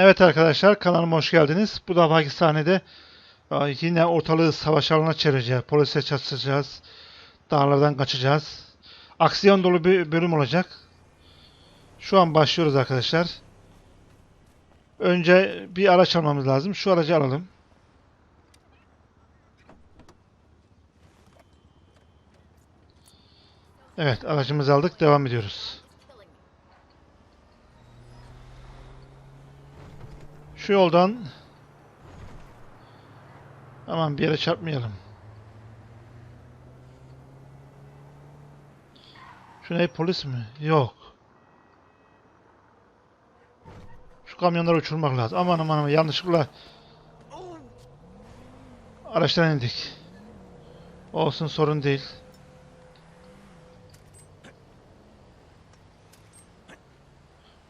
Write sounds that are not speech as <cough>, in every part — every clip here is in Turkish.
Evet arkadaşlar kanalıma hoş geldiniz. Bu defaki sahnede yine ortalığı savaş alanına çevireceğiz. Polise çatışacağız. Dağlardan kaçacağız. Aksiyon dolu bir bölüm olacak. Şu an başlıyoruz arkadaşlar. Önce bir araç almamız lazım. Şu aracı alalım. Evet aracımızı aldık. Devam ediyoruz. Şu yoldan aman bir yere çarpmayalım. Şu ne polis mi? Yok. Şu kamyonları uçurmak lazım. Aman aman aman yanlışlıkla araçtan indik. Olsun sorun değil.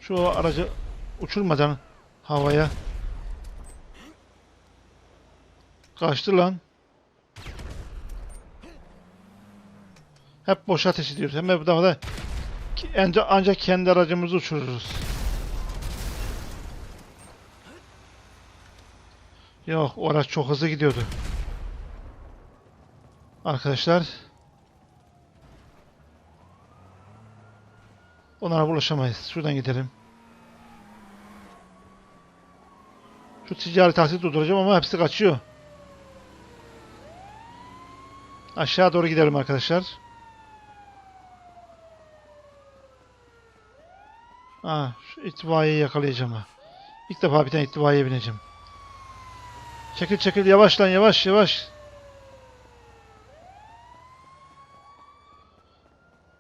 Şu aracı uçurmadan havaya kaçtı lan. Hep boş ateş ediyoruz. Hem de da ancak, ancak kendi aracımızı uçururuz. Yok, o çok hızlı gidiyordu. Arkadaşlar. Onlara ulaşamayız. Şuradan gidelim. Şu ticari taksi durduracağım ama hepsi kaçıyor. Aşağı doğru gidelim arkadaşlar. Aa, şu itfaiyeyi yakalayacağım ha. İlk defa bir tane itfaiyeye bineceğim. Çekil çekil yavaş lan yavaş yavaş.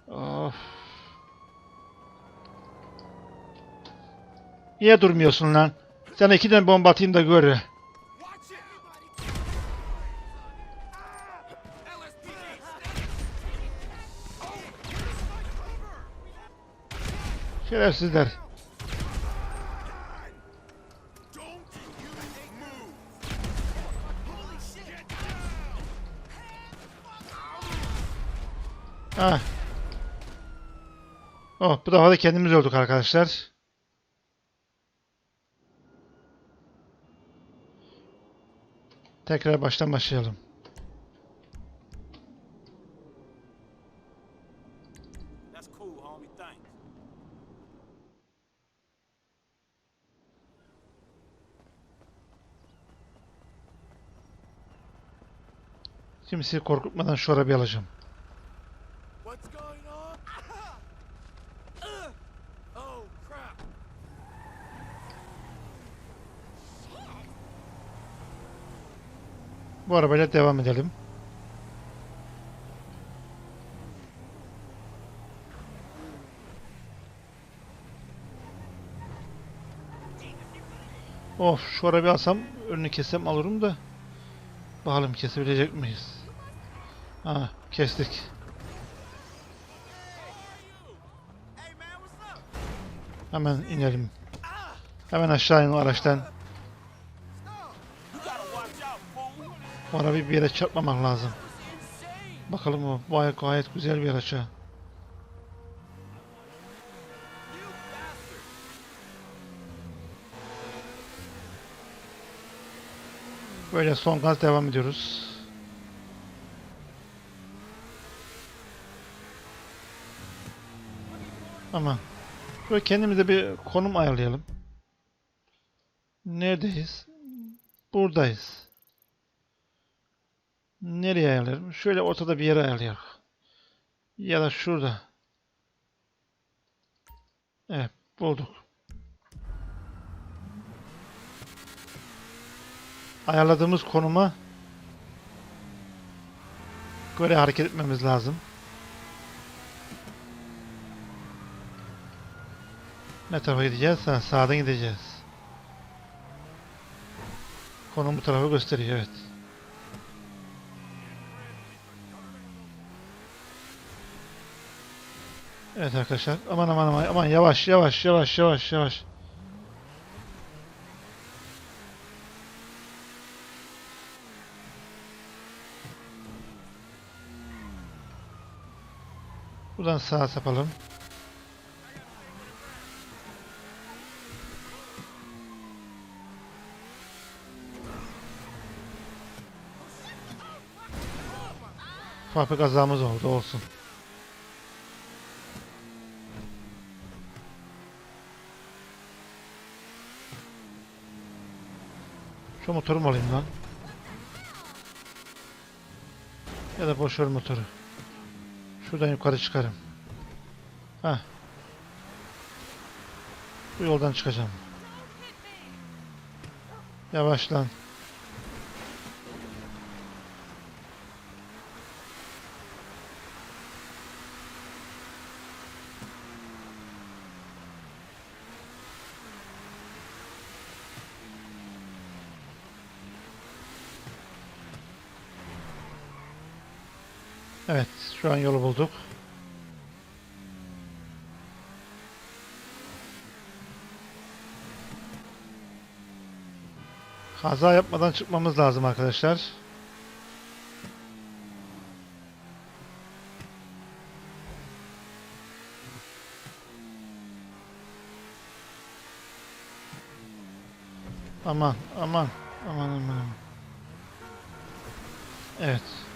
Of. Niye durmuyorsun lan? Sana iki tane bomba atayım da gör. Şerefsizler. Ha. Oh, bu defa da kendimiz öldük arkadaşlar. Tekrar baştan başlayalım. Sizi korkutmadan şu arabayı alacağım. <laughs> Oh. Bu arabayla devam edelim. Of şu arabayı alsam önünü kessem alırım da. Bakalım kesebilecek miyiz? Ha kestik. What's up? Hemen inelim. Hemen aşağı in o araçtan. Bu bir yere çarpmamak lazım. Bakalım o gayet, gayet güzel bir araç. Böyle son gaz devam ediyoruz. Ama böyle kendimize bir konum ayarlayalım. Neredeyiz? Buradayız. Nereye ayarlayalım? Şöyle ortada bir yere ayarlayalım. Ya da şurada. Evet, bulduk. ayarladığımız konuma göre hareket etmemiz lazım. Ne tarafa gideceğiz? Ha, sağdan gideceğiz. Konum bu tarafa gösteriyor, evet. Evet arkadaşlar. Aman aman aman aman yavaş yavaş yavaş yavaş yavaş. Buradan sağa sapalım. Ufak bir kazamız oldu olsun. Şu motoru mu alayım lan? Ya da boş ver motoru. Şuradan yukarı çıkarım. Heh. Bu yoldan çıkacağım. Yavaş lan. Evet, şu an yolu bulduk. Kaza yapmadan çıkmamız lazım arkadaşlar. Aman, aman, aman, aman. aman. Evet.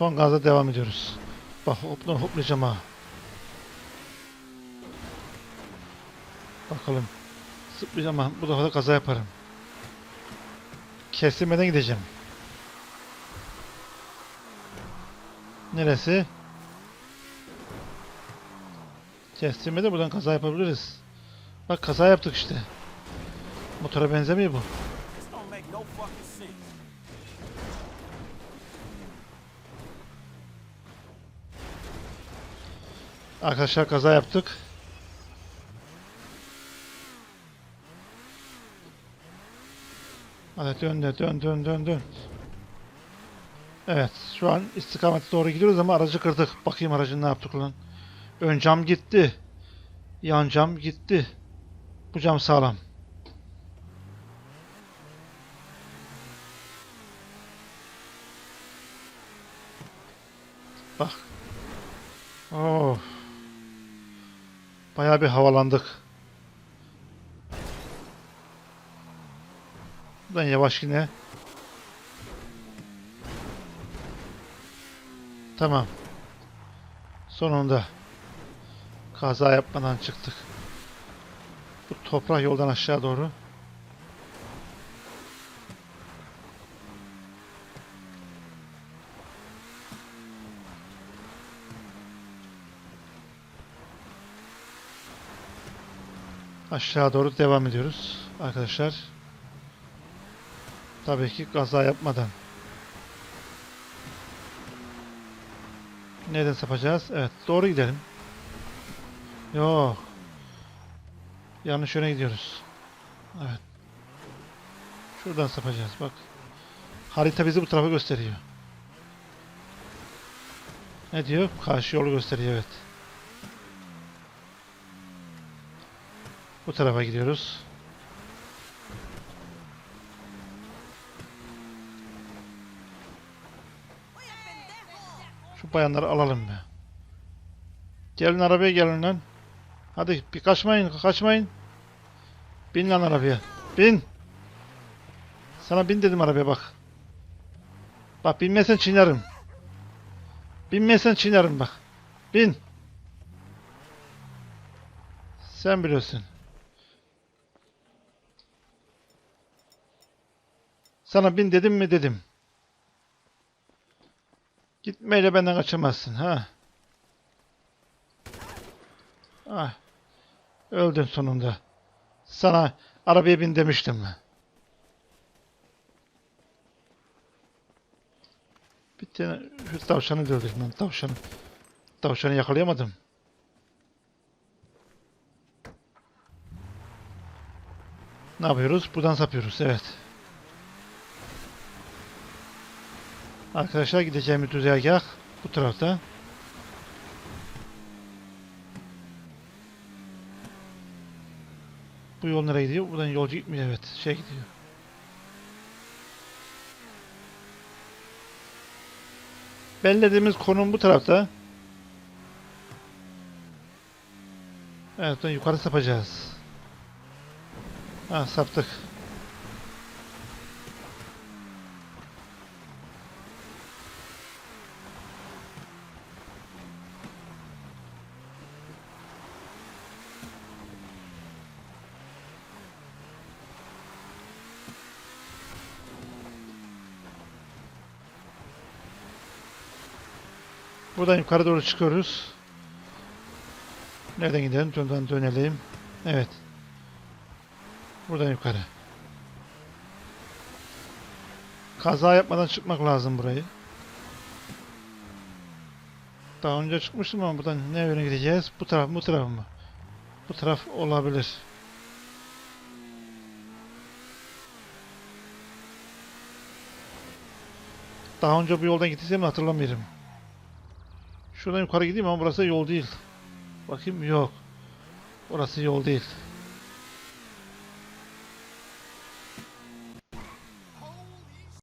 Son gazda devam ediyoruz. Bak hopla hoplayacağım ha. Bakalım. Zıplayacağım ama bu defa da kaza yaparım. Kesilmeden gideceğim. Neresi? Kestirmede buradan kaza yapabiliriz. Bak kaza yaptık işte. Motora benzemiyor bu. Arkadaşlar kaza yaptık. Hadi dön de dön dön dön dön. Evet şu an istikamete doğru gidiyoruz ama aracı kırdık. Bakayım aracın ne yaptık lan. Ön cam gitti. Yan cam gitti. Bu cam sağlam. Bak. Oh. Bayağı bir havalandık. Buradan yavaş yine. Tamam. Sonunda kaza yapmadan çıktık. Bu toprak yoldan aşağı doğru. Aşağı doğru devam ediyoruz arkadaşlar. Tabii ki kaza yapmadan. Nereden sapacağız? Evet, doğru gidelim. Yok. Yanlış yöne gidiyoruz. Evet. Şuradan sapacağız bak. Harita bizi bu tarafa gösteriyor. Ne diyor? Karşı yolu gösteriyor evet. Bu tarafa gidiyoruz. Şu bayanları alalım be. Gelin arabaya gelin lan. Hadi bir kaçmayın, kaçmayın. Bin lan arabaya. Bin. Sana bin dedim arabaya bak. Bak binmesen çiğnerim. Binmesen çiğnerim bak. Bin. Sen biliyorsun. Sana bin dedim mi dedim. Gitmeyle benden kaçamazsın ha. Ah. Öldün sonunda. Sana arabaya bin demiştim mi? Bir tane şu tavşanı ben. Tavşanı. Tavşanı yakalayamadım. Ne yapıyoruz? Buradan sapıyoruz. Evet. Arkadaşlar gideceğimiz düzergah bu tarafta. Bu yol nereye gidiyor? Buradan yolcu gitmiyor evet. Şey gidiyor. Bellediğimiz konum bu tarafta. Evet yukarı sapacağız. Ha saptık. Buradan yukarı doğru çıkıyoruz. Nereden gidelim? Buradan dönelim. Evet. Buradan yukarı. Kaza yapmadan çıkmak lazım burayı. Daha önce çıkmıştım ama buradan ne yöne gideceğiz? Bu taraf mı, bu taraf mı? Bu taraf olabilir. Daha önce bu yoldan gittiysem hatırlamıyorum. Şuradan yukarı gideyim ama burası yol değil. Bakayım yok. Orası yol değil.